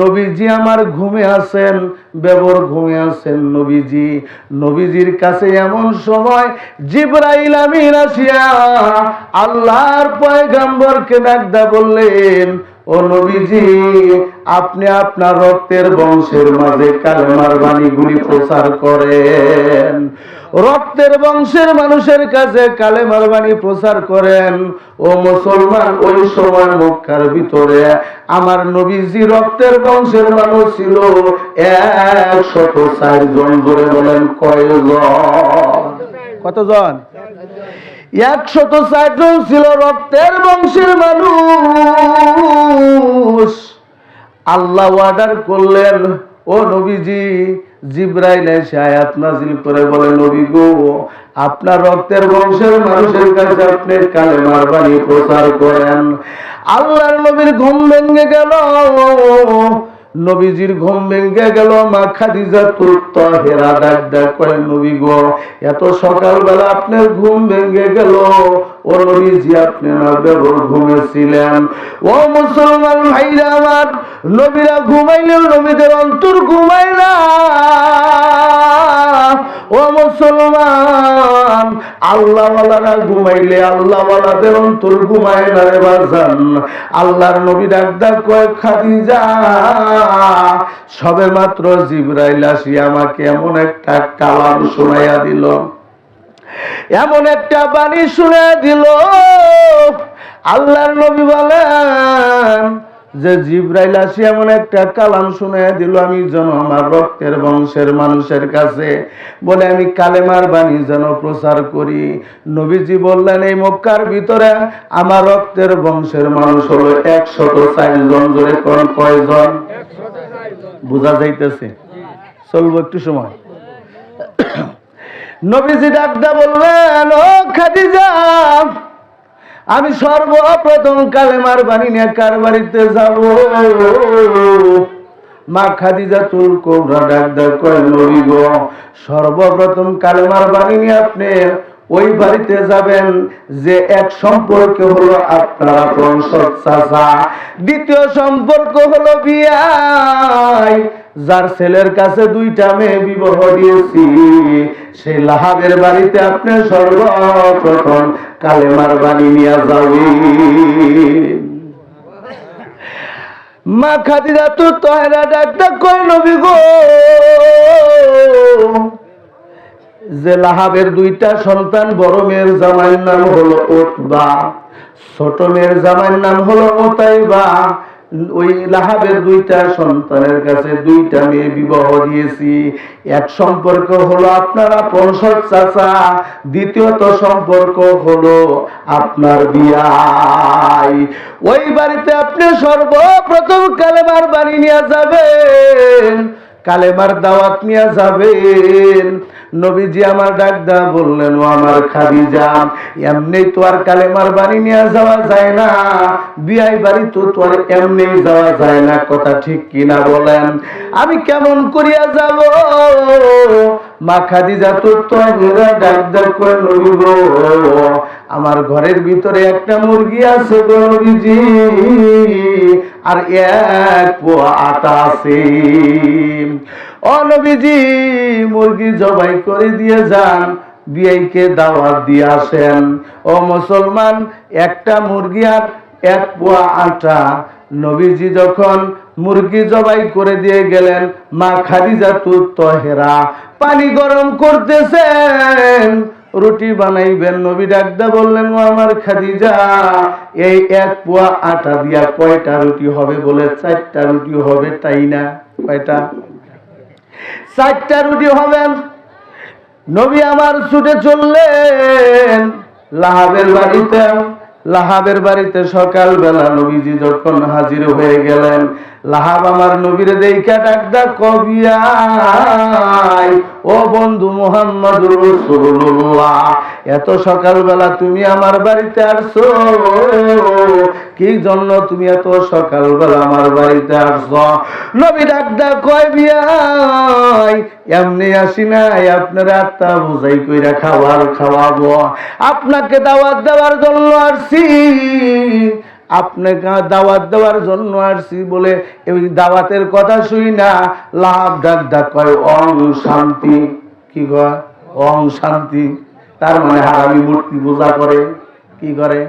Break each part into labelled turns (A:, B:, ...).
A: নবীজি আমার ঘুমে আছেন বেবর ঘুমে আছেন নবীজি। নবীজির কাছে এমন সময় জিব্রাইল আমিন আসিয়া আল্লাহর পয়গাম্বরকে ডাকদা বললেন, ও নবীজি, আপনি আপনার রক্তের বংশের মাঝে কালেমার বাণীগুলি প্রচার করেন। রক্তের বংশের মানুষের কাছে কালেমার বাণী প্রচার করেন। ও মুসলমান ওই সময় মক্কার ভিতরে। আমার নবীজি রক্তের বংশের মানুষ ছিল একশত ষাট জন ধরে বলেন কয়জন? কতজন? একশত ষাট জন ছিল রক্তের বংশের মানুষ। আল্লাহ অর্ডার করলেন ও নবীজি, জিব্রাইল এসে আয়াত নাজিল করে বলে, নবী গো, আপনার রক্তের বংশের মানুষের কাছে আপনি কালেমার বাণী প্রচার করেন। আল্লাহর নবীর ঘুম ভেঙে গেল। নবীজির ঘুম ভেঙে গেল, মা খাদিজা তুত্ত হেরা ডাক ডাক করে, নবী গো, এত সকালবেলা আপনার ঘুম ভেঙে গেল। ও নবীজি, আপনি বেবর ঘুমেছিলেন ও মুসলমান ভাইরা আমার, নবীরা ঘুমাইলেও নবীদের অন্তর ঘুমায় না। ও মুসলমান, আল্লাহওয়ালারা ঘুমাইলে আল্লাহ আল্লাহওয়ালাদের অন্তর ঘুমায় না রে বাজান আল্লাহর নবী ডাক্তার কয়েক খাদিজা সবে মাত্র জিব্রাইল আসি আমাকে এমন একটা কালাম শোনাইয়া দিল। এমন একটা বাণী শুনে দিল। আল্লাহর নবী বলেন যে জিব্রাইল আসি এমন একটা কালাম শুনে দিল, আমি যেন আমার রক্তের বংশের মানুষের কাছে বলে আমি কালেমার বাণী যেন প্রচার করি। নবীজি বললেন, এই মক্কার ভিতরে আমার রক্তের বংশের মানুষ হলো একশত চার জন, জোরে কয়জন? বোঝা যাইতেছে। চলবো একটু সময়। নবীজি ডাকদা বললেন, ও খাদিজা আমি সর্বপ্রথম কালেমার বাণী নিয়ে কার বাড়িতে যাব? মা খাদিজা তুল কোবরা ডাকদা কয় নবী গো, সর্বপ্রথম কালেমার বাণী নিয়ে আপনি ওই বাড়িতে যাবেন যে এক সম্পর্ক হলো আপনার আপন চাচা। দ্বিতীয় সম্পর্ক হলো বিয়াই। যার ছেলের কাছে দুইটা মেয়ে বিবাহ দিয়েছি সেই লাহাবের বাড়িতে আপনি সর্বপ্রথম কালেমার বাণী নিয়ে যাবেন মা খাদিজা তো ডাক্তার কই নবী গো! যে লাহাবের দুইটা সন্তান, বড় মেয়ের জামাইয়ের নাম হলো ওতবা, ছোট মেয়ের জামাইয়ের নাম হলো ওতাইবা। ওই লাহাবের দুইটা সন্তানের কাছে দুইটা মেয়ে বিবাহ দিয়েছি। এক সম্পর্ক হলো আপনার আপন চাচা, দ্বিতীয়ত সম্পর্ক হলো আপনার বিয়াই। ওই বাড়িতে আপনি সর্বপ্রথম কালেমার বাড়ি নিয়ে যাবেন। কালেমার দাওয়াত নিয়ে যাবেন। নবীজি আমার ডাকদা বললেন, ও আমার খাদিজা, এমনি তো আর কালেমার বাড়ি নিয়ে যাওয়া যায় না। বিয়াই বাড়ি তো তো আর এমনি যাওয়া যায় না। কথা ঠিক কিনা বলেন? আমি কেমন করিয়া যাব? মা খাদিজা তো তো ডাকদা করে নবী আমার ঘরের ভিতরে একটা মুরগি আছে গো আর এক পোয়া আটা আছে। ও নবীজি, মুরগি জবাই করে দিয়ে যান, বিয়াইকে দাওয়াত দিয়ে আসেন। ও মুসলমান, একটা মুরগি আর এক পোয়া আটা। নবীজি যখন মুরগি জবাই করে দিয়ে গেলেন, মা খাদিজা তুর তহেরা পানি গরম করতেছেন। রুটি বানাইবেন, নবী ডাকদা বললেন, ও আমার খাদিজা, এই এক পোয়া আটা দিয়া কয়টা রুটি হবে বলে, চারটা রুটি হবে তাই না? কয়টা? চারটা রুটি হবেন নবী আমার ছুটে চললেন। লাহাবের বাড়িতে লাহাবের বাড়িতে সকাল বেলা নবীজি যখন হাজির হয়ে গেলেন লাহাব আমার নবীর দেখা ডাকদা কবিয়াই ও বন্ধু মোহাম্মদ রসুল্লাহ এত সকালবেলা তুমি আমার বাড়িতে আসছো? কি জন্য তুমি এত সকালবেলা আমার বাড়িতে আসছো? নবী ডাকদা কয় বিয়াই এমনি আসি নাই, আপনার আত্মা বুঝাই কইরা খাবার খাওয়াবো। আপনাকে দাওয়াত দেওয়ার জন্য আসছি। আপনাকে দাওয়াত দেওয়ার জন্য আসছি বলে এই দাওয়াতের কথা শুই না। লাভ ডাক ডাক কয় অং শান্তি। কি কয় অং শান্তি। তার মানে হারামি মূর্তি পূজা করে। কি করে?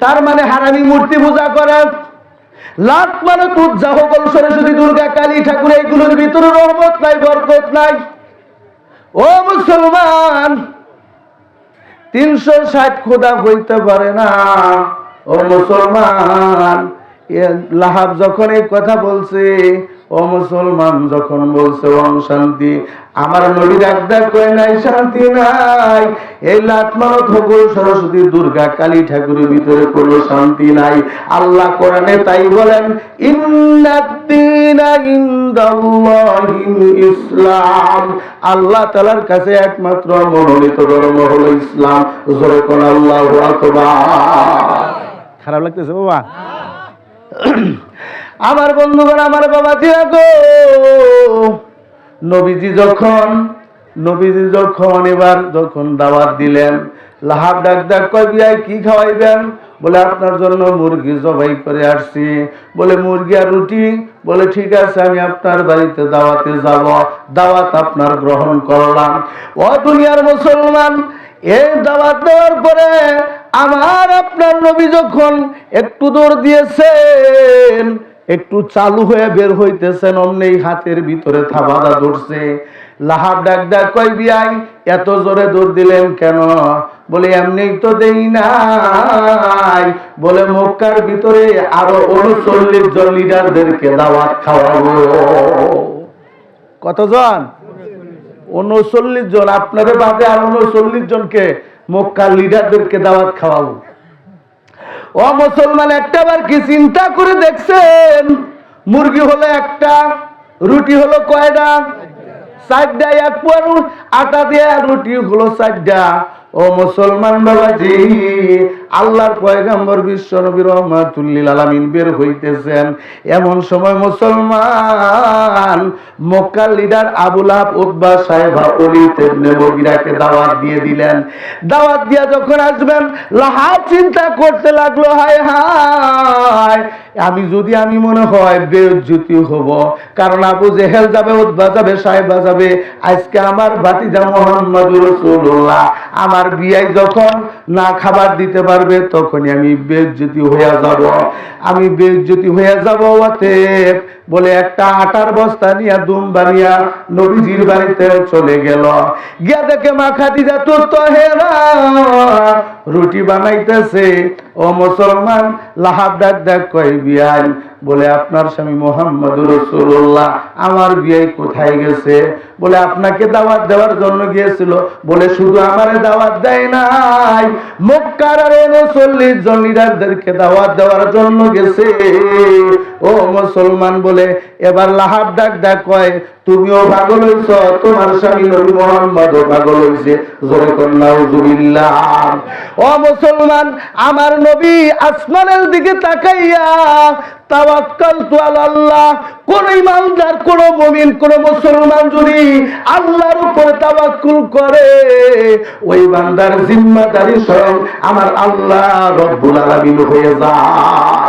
A: তার মানে হারামি মূর্তি পূজা করে। লাখ মানে তুজ্জা হকল সরস্বতী দুর্গা কালী ঠাকুর, এইগুলোর ভিতরে রহমত নাই, বরকত নাই। ও মুসলমান, তিনশো ষাট খোদা হইতে পারে না। ও মুসলমান লাহাব যখন এই কথা বলছে, ও মুসলমান যখন বলছে, ওম শান্তি, আমার নবীর একদার কয় নাই, শান্তি নাই। এই লাটমানত হকুল সরস্বতী দুর্গা কালী ঠাকুরের ভিতরে কোনো শান্তি নাই। আল্লাহ কোরআনে তাই বলেন ইসলাম আল্লাহ তাআলার কাছে একমাত্র মনোনীত ধর্ম হলো ইসলাম। জোরে কোন আল্লাহু আকবার। খারাপ লাগতেছে, বাবা। আমার বন্ধুগণ, আমার বাবা দিয়া গো। নবীজি যখন নবীজি যখন এবার যখন দাওয়াত দিলেন, লাহাব ডাক ডাক কয়, বিয়াই, কি খাওয়াইবেন? বলে, আপনার জন্য মুরগি জবাই করে আসছি। বলে, মুরগি আর রুটি? বলে, ঠিক আছে, আমি আপনার বাড়িতে দাওয়াতে যাব। দাওয়াত আপনার গ্রহণ করলাম। ও দুনিয়ার মুসলমান, এই দাওয়াত দেওয়ার পরে আমার আপনার নবী যখন একটু দূর দিয়েছেন, একটু চালু হয়ে বের হইতেছেন অমনি হাতের ভিতরে থাবাদা ধরছে। লাহাব ডাক ডাক কই বিয়াই, এত জোরে দৌড় দিলেন কেন? বলে এমনি তো দেই নাই। বলে, মক্কার ভিতরে আরও উনচল্লিশ জন লিডারদেরকে দাওয়াত খাওয়াবো। কতজন? উনচল্লিশ জন। আপনাদের বাদে আর উনচল্লিশ জনকে মক্কার লিডারদেরকে দাওয়াত খাওয়াবো। ও মুসলমান একটা বার কি চিন্তা করে দেখছেন? মুরগি হলো একটা, রুটি হলো কয়টা? চারটা, এক পুয়ার আটা দিয়ে রুটি হলো চারটা। ও মুসলমান বাবাজি, আল্লাহর পয়গাম্বর বিশ্ব নবী রহমাতুল্লিল আলামিন বের হইতেছেন। এমন সময় মুসলমান মক্কার লিডার আবুল আব উতবা সাহেবা অলিদ ইবনে মুগিরাকে দাওয়াত দিয়ে দিলেন। দাওয়াত দিয়া যখন আসবেন লাহা চিন্তা করতে লাগল, হায় হায়, আমি যদি আমি মনে হয় বেজ্জুতি হব, কারণ আবু জেহেল যাবে উদ্বা যাবে, সাহেবা যাবে, আজকে আমার ভাতিজা মোহাম্মদ রসুল্লাহ আমার বিয়াই যখন না খাবার দিতে পারবে, তখনই আমি বেজ্জুতি হইয়া যাব। আমি বেজ্জুতি হইয়া যাব অতএব বলে একটা আটার বস্তা নিয়ে দুম বানিয়া নবীজির বাড়িতে চলে গেল। গিয়া দেখে মা খাদিজা তোর তো হেরা রুটি বানাইতেছে। ও মুসলমান, লাহাব ডাক ডাক কয় বিয়াই বলে আপনার স্বামী মোহাম্মদ রসুল্লাহ আমার বিয়ে কোথায় গেছে? বলে, আপনাকে দাওয়াত দেওয়ার জন্য গিয়েছিল। বলে, শুধু আমারে দাওয়াত দেয় নাই। মক্কার আর উনচল্লিশ জন লিডারদেরকে দাওয়াত দেওয়ার জন্য গেছে। ও মুসলমান বলে, এবার লাহাব ডাক ডাক কয় তুমিও পাগল হইছ, তোমার স্বামী নবী মোহাম্মদ পাগল হইছে। জোরে ও মুসলমান, আমার নবী আসমানের দিকে তাকাইয়া তাওয়াক্কাল তু আল্লাহ কোন ইমানদার, কোন মুমিন, কোন মুসলমান যদি আল্লাহর উপরে তাওয়াক্কুল করে, ওই বান্দার জিম্মাদারি স্বয়ং আমার আল্লাহ রব্বুল আলামিন হয়ে যায়।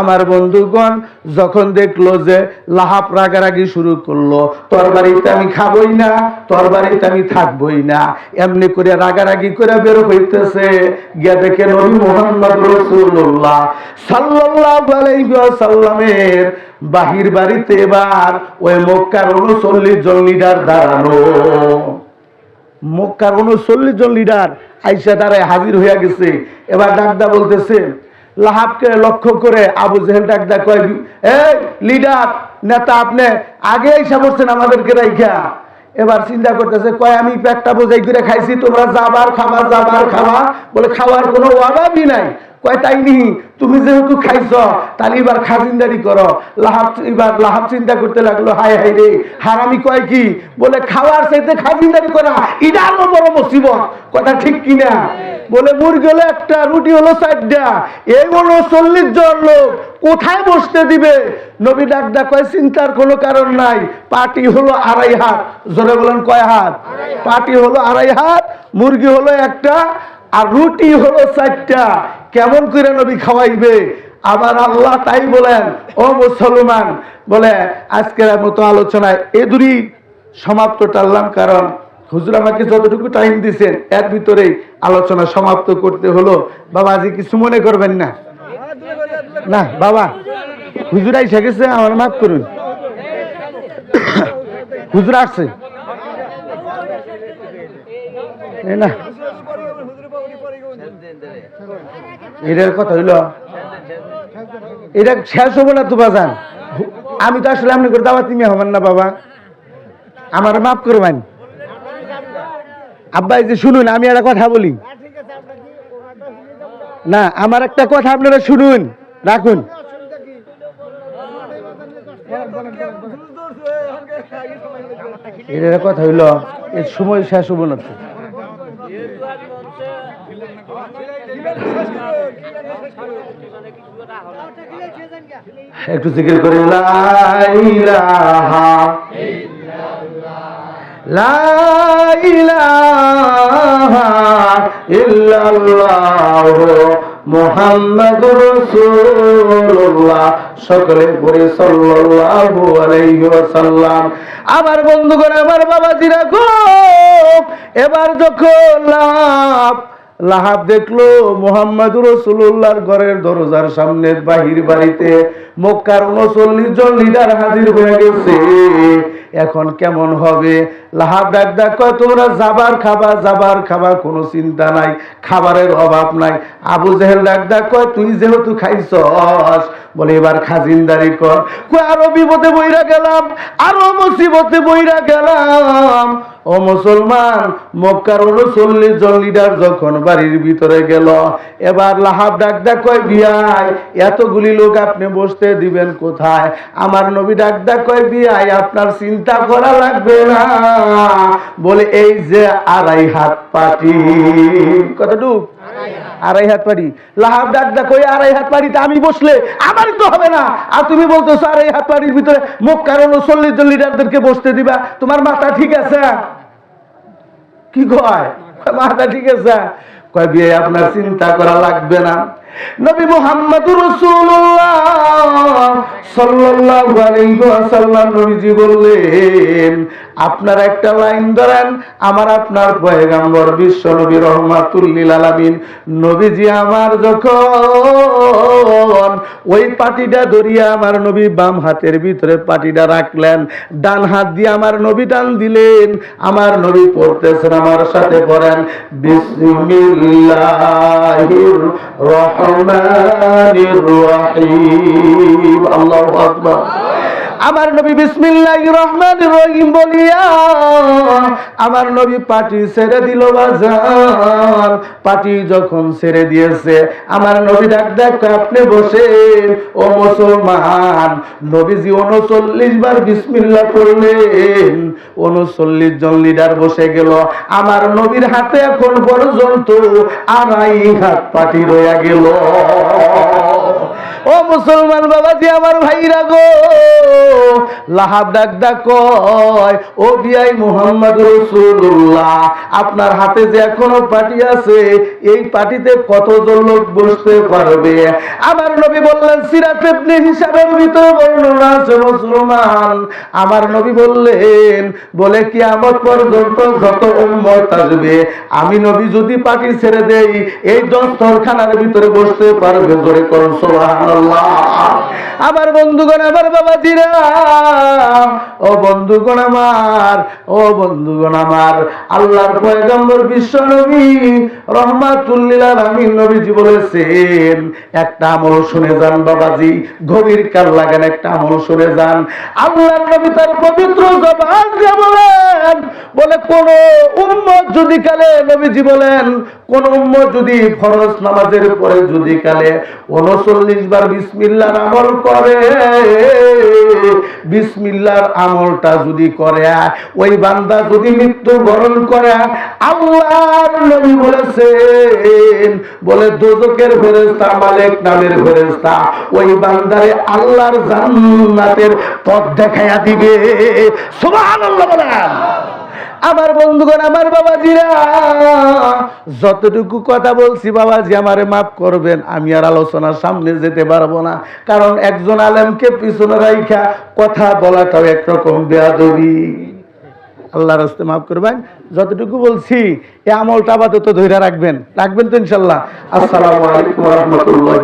A: আমার বন্ধুগণ, যখন দেখল যে লাহাপ রাগারাগি শুরু করল, তোর বাড়িতে আমি খাবই না, তোর বাড়িতে আমি থাকবই না। এমনি করে রাগারাগি করে বের হইতেছে। গিয়া দেখে নবী মোহাম্মদ রসুল্লাহ সাল্লাল্লাহু আলাইহি ওয়াসাল্লামের বাহির বাড়িতে এবার ওই মক্কার উনচল্লিশ জন লিডার দাঁড়ানো মক্কার উনচল্লিশ জন লিডার আইসা দাঁড়ায় হাজির হইয়া গেছে। এবার ডাকদা বলতেছে লাহাবকে লক্ষ্য করে আবু জেহেল ডাকদা কয়, এই লিডার, নেতা আপনি আগে এসে বলছেন আমাদেরকে রাইখা। এবার চিন্তা করতেছে, কয়, আমি পেটটা বোঝাই করে খাইছি, তোমরা যাবার খাবার যাবার খাবা। বলে, খাওয়ার কোনো অভাবই নাই। কয় তাই নি? তুমি যেহেতু খাইছ তাহলে এবার খাজিনদারি করো। লাহাব এবার লাহাব চিন্তা করতে লাগল হাই হাই রে হারামি কয় কি? বলে খাওয়ার চাইতে খাজিনদারি করা এটা আরও বড় মুসিবত। কথা ঠিক কিনা? বলে মুরগি হলো একটা রুটি হলো চারটা এই হলো চল্লিশ জন লোক কোথায় বসতে দিবে? নবী ডাকদা কয় চিন্তার কোনো কারণ নাই পাটি হলো আড়াই হাত। জোরে বলেন কয় হাত। পাটি হলো আড়াই হাত মুরগি হলো একটা আর রুটি হলো চারটা। কেমন করে নবী খাওয়াইবে? আবার আল্লাহ তাই বলেন, ও মুসলমান, বলে, আজকের মতো আলোচনায় এ সমাপ্ত টানলাম কারণ হুজুর আমাকে যতটুকু টাইম দিছেন, এর ভিতরেই আলোচনা সমাপ্ত করতে হলো। বাবা, আজ কিছু মনে করবেন না? না, বাবা, হুজুর আইসা গেছে, আমার মাফ করুন। হুজুর আসছে। না। এটার কথা হইল এটা শেষ হব না তো বাজান। আমি তো আসলে আপনি করে দাওয়াত তুমি হবেন না বাবা। আমার মাফ করবেন। আব্বা, এই যে শুনুন, আমি একটা কথা বলি। না, আমার একটা কথা আপনারা শুনুন, রাখুন। এটার কথা হইল এর সময় শেষ হব না তো। একটু জিকির করে, লা ইলাহা লা ইলাহা ইল্লাল্লাহ সকলে সাল্লাল্লাহু আলাইহি ওয়াসাল্লাম। আমার বন্ধুগণ, আমার বাবাজিরা গো, এবার যখন লাভ লাহাব দেখল মোহাম্মদুর রসুল্লাহর ঘরের দরজার সামনে বাহির বাড়িতে মক্কার উনচল্লিশ জন লিডার হাজির হয়ে গেছে। এখন কেমন হবে? লাহাব ডাক ডাক তোমরা যাবার খাবা যাবার খাবা, কোনো চিন্তা নাই, খাবারের অভাব নাই। আবু জেহেল ডাক ডাক কয় তুই যেহেতু খাইছস, বলে, এবার খাজিনদারি কর। কয়, আরও বিপদে বইরা গেলাম, আরও মুসিবতে বইরা গেলাম। ও মুসলমান, মক্কার উনচল্লিশ জন লিডার যখন বাড়ির ভিতরে গেল, এবার লাহাব ডাক ডাক কয়, বিয়াই, এতগুলি লোক আপনি বসতে দিবেন কোথায়? আমার নবী ডাক ডাক কয়, বিয়াই, আপনার চিন্তা করা লাগবে না। বলে, এই যে আড়াই হাত পাটি। কতটুক? আড়াই হাত পাড়ি। লাহাব ডাক ডাক ওই আড়াই হাত পাড়িতে আমি বসলে আমারই তো হবে না। আর তুমি বলতেছো আড়াই হাত পাড়ির ভিতরে মুখ কারণ চল্লিশ জন লিডারদেরকে বসতে দিবা। তোমার মাথা ঠিক আছে? কি কয়, মাথা ঠিক আছে? কয় বিয়ে আপনার চিন্তা করা লাগবে না। নবী মুহাম্মদুর রাসূলুল্লাহ সাল্লাল্লাহু আলাইহি ওয়াসাল্লাম নবীজি বললেন, আপনার একটা লাইন ধরেন, আমার আপনার পয়গাম্বর বিশ্ব নবী রহমাতুল লিল আলামিন। নবীজি আমার যখন ওই পাটিটা ধরিয়া আমার নবী বাম হাতের ভিতরে পাটিটা রাখলেন, ডান হাত দিয়ে আমার নবী টান দিলেন, আমার নবী পড়তেছেন, আমার সাথে পড়েন। বিসমিল্লাহির রহমানির রহিম আল্লাহু আকবার আমার নবী বিসমিল্লাহির রহমানির রহিম বলিয়া, আমার নবী পাটি ছেড়ে দিল বাজার। পাটি যখন ছেড়ে দিয়েছে, আমার নবী ডাক ডাক আপনি বসেন। ও মুসলমান, নবীজি উনচল্লিশ বার বিসমিল্লাহ করলেন। উনচল্লিশ জন লিডার বসে গেল। আমার নবীর হাতে এখন পর্যন্ত আড়াই হাত পাটি রয়ে গেল। ও মুসলমান বাবাজি, আমার ভাইরা গো লাহাব ডাক ডাক ও বিআই মুহাম্মদ রাসূলুল্লাহ, আপনার হাতে যে এখনও পাটি আছে, এই পাটিতে কতজন লোক বসতে পারবে? আমার নবী বললেন, সিরাত ইবনে হিসাবের ভিতরে বর্ণনা আছে মুসলমান। আমার নবী বললেন, বলে কিয়ামত পর্যন্ত যত আসবে, আমি নবী যদি পাটি ছেড়ে দেই, এই দস্তরখানার ভিতরে বসতে পারবে। জোরে সুবহানাল্লাহ। আমার বন্ধুগণ, আমার বাবাজিরা ও বন্ধুগণ আমার, ও বন্ধুগণ আমার, আল্লাহর পয়গম্বর বিশ্ব নবী রহমাতুল্লিল আলামিন নবীজি বলেছেন, একটা আমল শুনে যান বাবাজি, গভীর কাল লাগান, একটা আমল শুনে যান। আল্লাহর নবী তার পবিত্র জবান দিয়ে বলেন, বলে কোন উম্মত যদি কালে, নবীজি বলেন, কোন উম্মত যদি ফরজ নামাজের পরে যদি কালে উনচল্লিশ বার বিসমিল্লার আমল করে বিসমিল্লার আমলটা যদি করে, ওই বান্দা যদি মৃত্যু বরণ করে, আল্লাহর নবী বলেছেন, বলে দোজকের ফেরেস্তা মালিক নামের ফেরেস্তা ওই বান্দারে আল্লাহর জান্নাতের পথ দেখাইয়া দিবে। সুবহানাল্লাহ বলেন। আমার বন্ধুগণ, আমার বাবাজিরা, যতটুকু কথা বলছি বাবাজি আমারে মাফ করবেন, আমি আর আলোচনার সামনে যেতে পারব না। কারণ একজন আলেমকে পিছনে রাইখা কথা বলাটাও একরকম বেয়াদবি। আল্লাহ রাস্তে মাফ করবেন, যতটুকু বলছি, এই আমলটা আপাতত ধৈর্য রাখবেন। রাখবেন তো ইনশাল্লাহ। আসসালামু আলাইকুম রহমতুল্লাহ